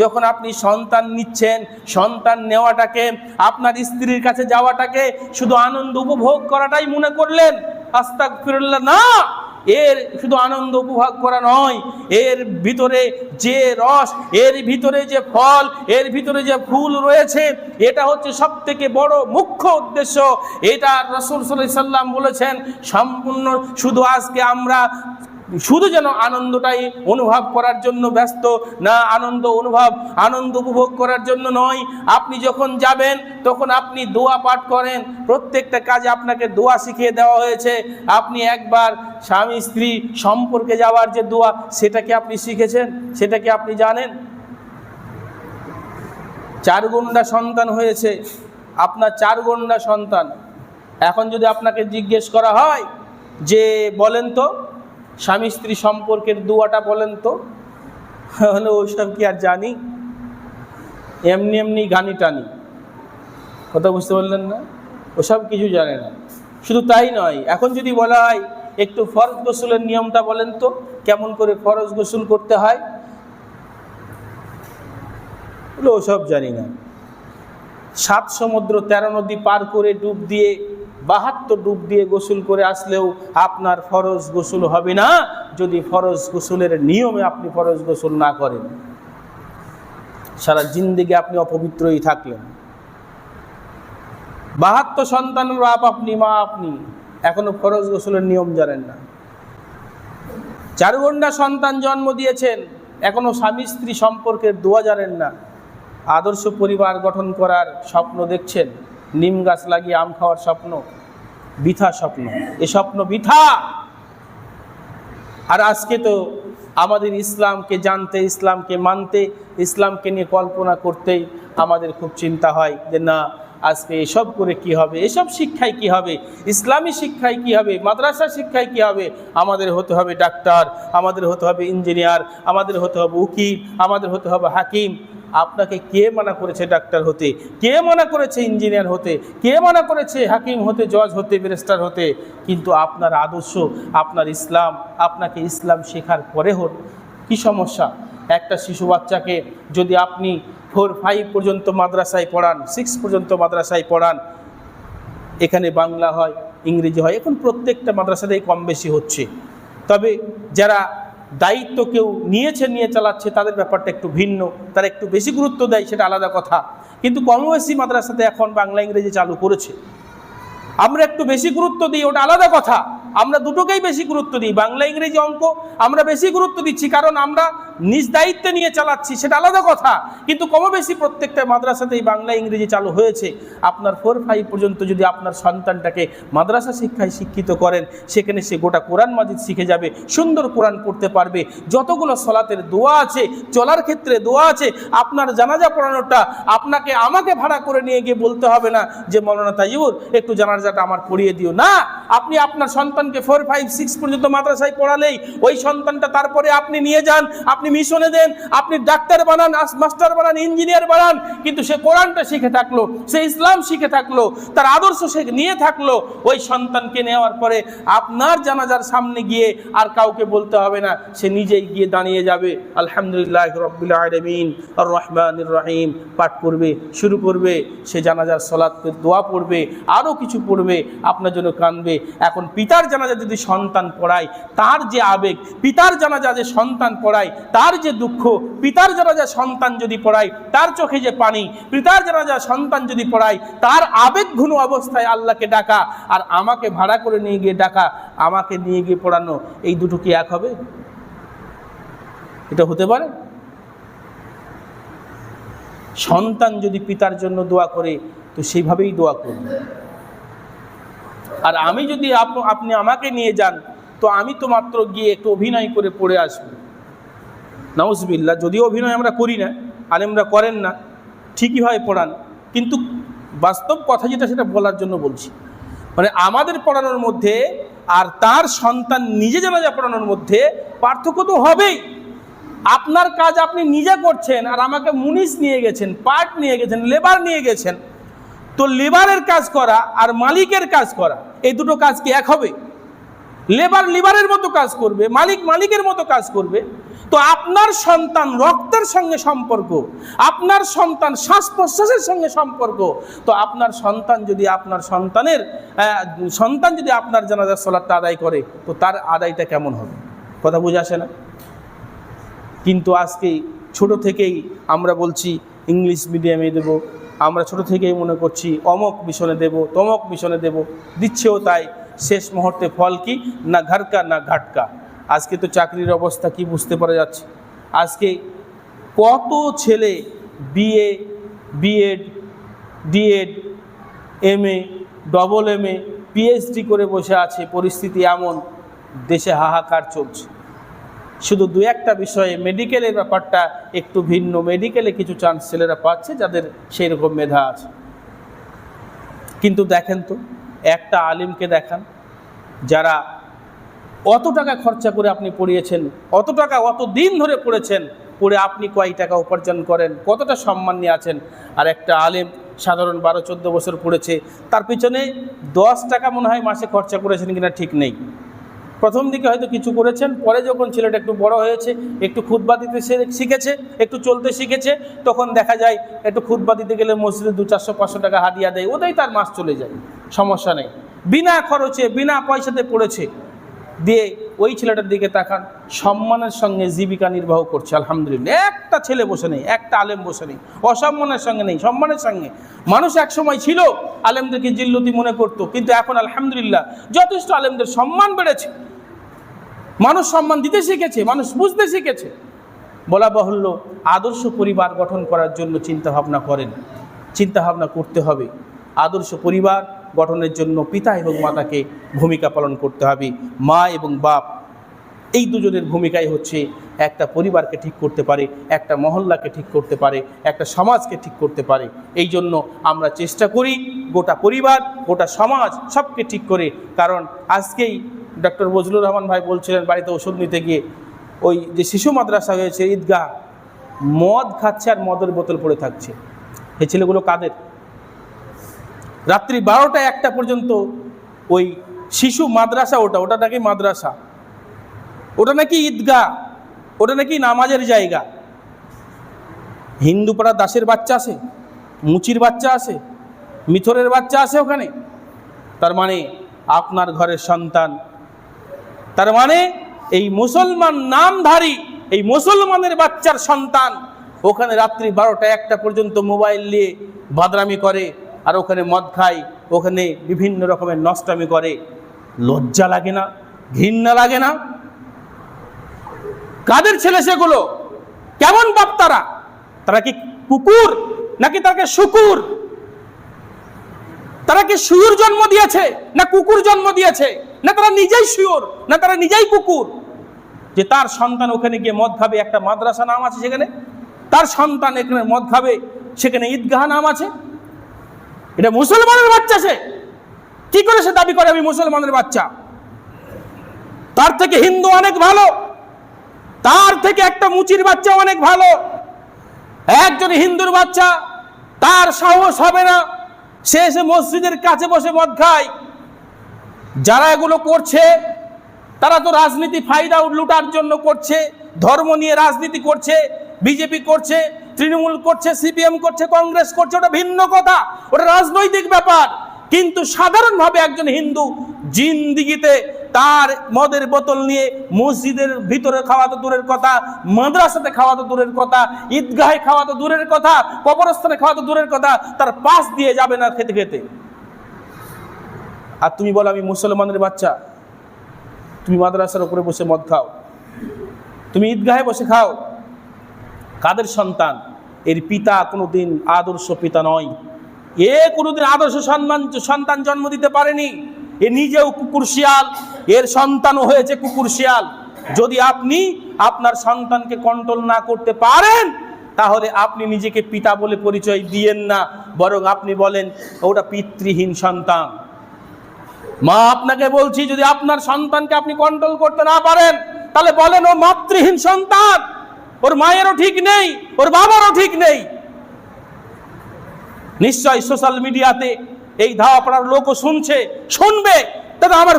যখন আপনি সন্তান নিচ্ছেন, সন্তান নেওয়াটাকে, আপনার স্ত্রীর কাছে যাওয়াটাকে শুধু আনন্দ উপভোগ করাটাই মনে করলেন? আস্তাক ফিরল্লা না! এর শুধু আনন্দ উপভোগ করা নয়, এর ভিতরে যে রস, এর ভিতরে যে ফল, এর ভিতরে যে ফুল রয়েছে, এটা হচ্ছে সব থেকে বড় মুখ্য উদ্দেশ্য। এটা রসুল সাল্লাম বলেছেন, সম্পূর্ণ শুধু আজকে আমরা শুধু যেন আনন্দটাই অনুভব করার জন্য ব্যস্ত, না আনন্দ অনুভব, আনন্দ উপভোগ করার জন্য নয়। আপনি যখন যাবেন, তখন আপনি দোয়া পাঠ করেন। প্রত্যেকটা কাজে আপনাকে দোয়া শিখিয়ে দেওয়া হয়েছে। আপনি একবার স্বামী, স্ত্রী সম্পর্কে যাওয়ার যে দোয়া, সেটা কি আপনি শিখেছেন? সেটা কি আপনি জানেন? চার গুন্ডা সন্তান হয়েছে। আপনার চার গুন্ডা সন্তান। এখন যদি আপনাকে জিজ্ঞেস করা হয়, যে বলেন তো স্বামী স্ত্রী সম্পর্কের দুয়াটা বলেন তো? হলে ওইসব কি আর জানি? এমনি এমনি গানি টানি। কথা বুঝতে পারলেন না? ওসব কিছু জানে না। শুধু তাই নয়, এখন যদি বলা হয় একটু ফরজ গোসলের নিয়মটা বলেন তো, কেমন করে ফরজ গোসল করতে হয়? ওসব জানি না। সাত সমুদ্র তেরো নদী পার করে ডুব দিয়ে বাহাত্তর ডুব দিয়ে গোসল করে আসলেও আপনার ফরজ গোসল হবে না যদি ফরজ গোসলের নিয়মে আপনি ফরজ গোসল না করেন। সারা জিন্দিগি আপনি অপবিত্রই থাকলেন। বাহাত্তর সন্তানের বাপ আপনি, মা আপনি, এখনও ফরজ গোসলের নিয়ম জানেন না। চার ঘণ্টা সন্তান জন্ম দিয়েছেন, এখনও স্বামী স্ত্রী সম্পর্কের দোয়া জানেন না। আদর্শ পরিবার গঠন করার স্বপ্ন দেখছেন, নিম গাছ লাগিয়ে আম খাওয়ার স্বপ্ন। বৃথা স্বপ্ন। এ স্বপ্ন বৃথা। আর আজকে তো আমাদের ইসলামকে জানতে, ইসলামকে মানতে, ইসলামকে নিয়ে কল্পনা করতেই আমাদের খুব চিন্তা হয় যে না, আজকে এসব করে কি হবে? এসব শিক্ষায় কি হবে? ইসলামী শিক্ষায় কি হবে? মাদ্রাসা শিক্ষায় কি হবে? আমাদের হতে হবে ডাক্তার, আমাদের হতে হবে ইঞ্জিনিয়ার, আমাদের হতে হবে উকিল, আমাদের হতে হবে হাকিম। আপনাকে কে মানা করেছে ডাক্তার হতে, কে মানা করেছে ইঞ্জিনিয়ার হতে, কে মানা করেছে হাকিম হতে, জজ হতে, ব্যারিস্টার হতে, কিন্তু আপনার আদর্শ, আপনার ইসলাম, আপনাকে ইসলাম শেখার পরে হোক, কী সমস্যা? একটা শিশু বাচ্চাকে যদি আপনি ফোর ফাইভ পর্যন্ত মাদ্রাসায় পড়ান সিক্স পর্যন্ত মাদ্রাসায় পড়ান, এখানে বাংলা হয়, ইংরেজি হয়, এখন প্রত্যেকটা মাদ্রাসাতেই কম বেশি হচ্ছে। তবে যারা দায়িত্ব কেউ নিয়েছে, নিয়ে চালাচ্ছে, তাদের ব্যাপারটা একটু ভিন্ন, তারা একটু বেশি গুরুত্ব দেয়, সেটা আলাদা কথা। কিন্তু কমবেশি মাদ্রাসাতে এখন বাংলা, ইংরেজি চালু করেছে। আমরা একটু বেশি গুরুত্ব দিই, ওটা আলাদা কথা। আমরা দুটোকেই বেশি গুরুত্ব দিই, বাংলা, ইংরেজি অঙ্ক আমরা বেশি গুরুত্ব দিচ্ছি, কারণ আমরা নিজ দায়িত্বে নিয়ে চালাচ্ছি, সেটা আলাদা কথা। কিন্তু কম বেশি প্রত্যেকটা মাদ্রাসাতেই বাংলা, ইংরেজি চালু হয়েছে। আপনার ফোর ফাইভ পর্যন্ত যদি আপনার সন্তানটাকে মাদ্রাসা শিক্ষায় শিক্ষিত করেন, সেখানে সে গোটা কোরআন মাজিদ শিখে যাবে, সুন্দর কোরআন পড়তে পারবে। যতগুলো সলাতের দোয়া আছে, চলার ক্ষেত্রে দোয়া আছে, আপনার জানাজা পড়ানোটা আপনাকে, আমাকে ভাড়া করে নিয়ে গিয়ে বলতে হবে না যে, মৌলানা তাইবুর একটু জানাজাটা আমার পড়িয়ে দিও। না, আপনি আপনার সন্তানকে ফোর ফাইভ সিক্স পর্যন্ত মাদ্রাসায় পড়ালেই, ওই সন্তানটা তারপরে আপনি নিয়ে যান, আপনি মিশনে দেন, আপনি ডাক্তার বানান মাস্টার বানান, ইঞ্জিনিয়ার বানান, কিন্তু সে কোরআনটা শিখে থাকল, সে ইসলাম শিখে থাকল, তার আদর্শ সে নিয়ে থাকল, ওই সন্তানকে নেওয়ার পরে আপনার জানাজার সামনে গিয়ে আর কাউকে বলতে হবে না, সে নিজেই গিয়ে দাঁড়িয়ে যাবে। আলহামদুলিল্লাহ রব্বুল আলমিন রহিম, পাঠ করবে শুরু করবে, সে জানাজার সলাৎ দোয়া পড়বে আরও কিছু পড়বে, আপনার জন্য কানবে এখন পিতার জানাজা যদি সন্তান পড়ায়, তার যে আবেগ, পিতার জানাজা যে সন্তান পড়ায় তার যে দুঃখ, পিতার জানাজা সন্তান যদি পড়ায়, তার চোখে যে পানি, পিতার জানাজা সন্তান যদি পড়ায়, তার আবেগ ঘন অবস্থায় আল্লাহকে ডাকা আর আমাকে ভাড়া করে নিয়ে গিয়ে ডাকা, আমাকে নিয়ে গিয়ে পড়ানো, এই দুটো কি এক হবে? এটা হতে পারে? সন্তান যদি পিতার জন্য দোয়া করে, তো সেইভাবেই দোয়া করবে। আর আমি যদি আপ- আপনি আমাকে নিয়ে যান, তো আমি তো মাত্র গিয়ে একটু অভিনয় করে পড়ে আসব। নাউজবিল্লা যদিও অভিনয় আমরা করি না, আলেমরা করেন না, ঠিকই হয় পড়ান, কিন্তু বাস্তব কথা যেটা সেটা বলার জন্য বলছি। মানে আমাদের পড়ানোর মধ্যে আর তার সন্তান নিজে জানাজা পড়ানোর মধ্যে পার্থক্য তো হবেই। আপনার কাজ আপনি নিজে করছেন আর আমাকে মুনিশ নিয়ে গেছেন, পার্ট নিয়ে গেছেন, লেবার নিয়ে গেছেন। তো লেবারের কাজ করা আর মালিকের কাজ করা, এই দুটো কাজ কি এক হবে? লেবার লিবারের মতো কাজ করবে, মালিক, মালিকের মতো কাজ করবে। তো আপনার সন্তান রক্তের সঙ্গে সম্পর্ক, আপনার সন্তান শ্বাস প্রশ্বাসের সঙ্গে সম্পর্ক, তো আপনার সন্তান যদি আপনার সন্তানের সন্তান যদি আপনার জানাজার সলাটটা আদায় করে, তো তার আদায়টা কেমন হবে? কথা বুঝে আসে না? কিন্তু আজকে ছোট থেকেই আমরা বলছি, ইংলিশ মিডিয়ামে দেব, আমরা ছোট থেকেই মনে করছি, অমক মিশনে দেব, তমক মিশনে দেব, দিচ্ছেও তাই। শেষ মুহূর্তে ফল কি? না ঘাটকা না ঘাটকা? আজকে তো চাকরির অবস্থা কি বুঝতে পারা যাচ্ছে? আজকে কত ছেলে BA BEd DEd M A double M A PhD করে বসে আছে, পরিস্থিতি এমন, দেশে হাহাকার চলছে। শুধু দু একটা বিষয়ে মেডিকেলের ব্যাপারটা একটু ভিন্ন। মেডিকেলে কিছু চান্স ছেলেরা পাচ্ছে যাদের সেই রকম মেধা আছে। কিন্তু দেখেন তো একটা আলিমকে দেখান, যারা অত টাকা খরচা করে আপনি পড়িয়েছেন, অত টাকা অত দিন ধরে পড়েছেন, পড়ে আপনি কয় টাকা উপার্জন করেন, কতটা সম্মান নিয়ে আছেন, আর একটা আলেম সাধারণ বারো চোদ্দ বছর পড়েছে, তার পিছনে দশ টাকা মনে হয় মাসে খরচা করেছেন কিনা ঠিক নেই। প্রথম দিকে হয়তো কিছু করেছেন, পরে যখন ছেলেটা একটু বড় হয়েছে, একটু খুতবা দিতে শিখেছে, একটু চলতে শিখেছে, তখন দেখা যায় একটু খুতবা দিতে গেলে মসজিদে দু চারশো, পাঁচশো টাকা হাদিয়া দেয় ওটাই তার মাস চলে যায়, সমস্যা নেই। বিনা খরচে, বিনা পয়সাতে পড়েছে, দিয়ে ওই ছেলেটার দিকে তাকান, সম্মানের সঙ্গে জীবিকা নির্বাহ করছে, আলহামদুলিল্লাহ। একটা ছেলে বসে নেই, একটা আলেম বসে নেই, অসম্মানের সঙ্গে নেই, সম্মানের সঙ্গে মানুষ এক সময় ছিল, আলেমদেরকে জিল্লতি মনে করতো, কিন্তু এখন আলহামদুলিল্লাহ যথেষ্ট আলেমদের সম্মান বেড়েছে। মানুষ সম্মান দিতে শিখেছে, মানুষ বুঝতে শিখেছে। বলা বাহুল্য, আদর্শ পরিবার গঠন করার জন্য চিন্তা ভাবনা করেন চিন্তা ভাবনা করতে হবে। আদর্শ পরিবার গঠনের জন্য পিতা এবং মাতাকে ভূমিকা পালন করতে হবে, মা এবং বাপ। এই দুজনের ভূমিকাই হচ্ছে একটা পরিবারকে ঠিক করতে পারে, একটা মহল্লাকে ঠিক করতে পারে, একটা সমাজকে ঠিক করতে পারে। এই জন্য আমরা চেষ্টা করি গোটা পরিবার, গোটা সমাজ সবকে ঠিক করে, কারণ আজকেই ডক্টর বজলুর রহমান ভাই বলছিলেন বাড়িতে ওষুধ নিতে গিয়ে, ওই যে শিশু মাদ্রাসা হয়েছে, ঈদগাহ, মদ খাচ্ছে আর মদের বোতল পড়ে থাকছে। এই ছেলেগুলো কাদের? রাত্রি বারোটা একটা পর্যন্ত ওই শিশু মাদ্রাসা ওটা ওটা নাকি মাদ্রাসা? ওটা নাকি ঈদগাহ, ওটা নাকি নামাজের জায়গা? হিন্দু পাড়া দাসের বাচ্চা আছে, মুচির বাচ্চা আছে, মিথরের বাচ্চা আছে ওখানে। তার মানে আপনার ঘরের সন্তান তার মানে এই মুসলমান নামধারী, এই মুসলমানের বাচ্চার সন্তান, ওখানে রাত্রি বারোটা একটা পর্যন্ত মোবাইল নিয়ে বাদরামি করে, আর ওখানে মদ খায়, ওখানে বিভিন্ন রকমের নষ্টামি করে। লজ্জা লাগে না? ঘৃণা লাগে না? কাদের ছেলে সেগুলো? কেমন বাপ তারা? তারা কি কুকুর? নাকি তাকে শুকুর? তারা কি শুয়োর জন্ম দিয়েছে? না কুকুর জন্ম দিয়েছে? না তারা নিজেই শুয়োর না তারা নিজেই কুকুর? যে তার সন্তান ওখানে গিয়ে মদ খাবে, একটা মাদ্রাসা নাম আছে সেখানে? তার সন্তান এখানে মদ খাবে, সেখানে ঈদগাহ নাম আছে? এটা মুসলমানের বাচ্চা সে। কি করে সে দাবি করে আমি মুসলমানের বাচ্চা? তার থেকে হিন্দু অনেক ভালো। তার থেকে একটা মুচির বাচ্চা অনেক ভালো। একজন হিন্দুর বাচ্চা, তার সাহস হবে না। সে এসে মসজিদের কাছে বসে মদ খায়। যারা এগুলো করছে, তারা তো রাজনীতি ফায়দা লুটার জন্য করছে, ধর্ম নিয়ে রাজনীতি করছে, বিজেপি করছে, তৃণমূল করছে, সিপিএম করছে, কংগ্রেস করছে, ওটা ভিন্ন কথা, ওটা রাজনৈতিক ব্যাপার। কিন্তু সাধারণভাবে একজন হিন্দু জিন্দিগিতে তার মদের বোতল নিয়ে মসজিদের ভিতরে খাওয়া তো দূরের কথা, মাদ্রাসাতে খাওয়া তো দূরের কথা, ঈদগাহে খাওয়া তো দূরের কথা, কবরস্থানে খাওয়া তো দূরের কথা, তার পাশ দিয়ে যাবে না খেতে খেতে। আর তুমি বলো, আমি মুসলমানের বাচ্চা। তুমি মাদ্রাসার উপরে বসে মদ খাও। তুমি ঈদগাহে বসে খাও। কাদের সন্তান? এর পিতা কোনোদিন আদর্শ পিতা নয়। এ কোনোদিন আদর্শ সম্মান সন্তান জন্ম দিতে পারেনি। এ নিজেও কুকুর শিয়াল। এর সন্তানও হয়েছে কুকুর শিয়াল। যদি আপনি আপনার সন্তানকে কন্ট্রোল না করতে পারেন, তাহলে আপনি নিজেকে পিতা বলে পরিচয় দিয়েন না, বরং আপনি বলেন, ওটা পিতৃহীন সন্তান। মা, আপনাকে বলছি, যদি আপনার সন্তানকে আপনি কন্ট্রোল করতে না পারেন, তাহলে বলেন, ও মাতৃহীন সন্তান। ওর মায়েরও ঠিক নেই, ওর বাবারও ঠিক নেই। নিশ্চয় সোশ্যাল মিডিয়াতে এই ধাওয়া পড়ার লোকও শুনছে, শুনবে দাদা আমার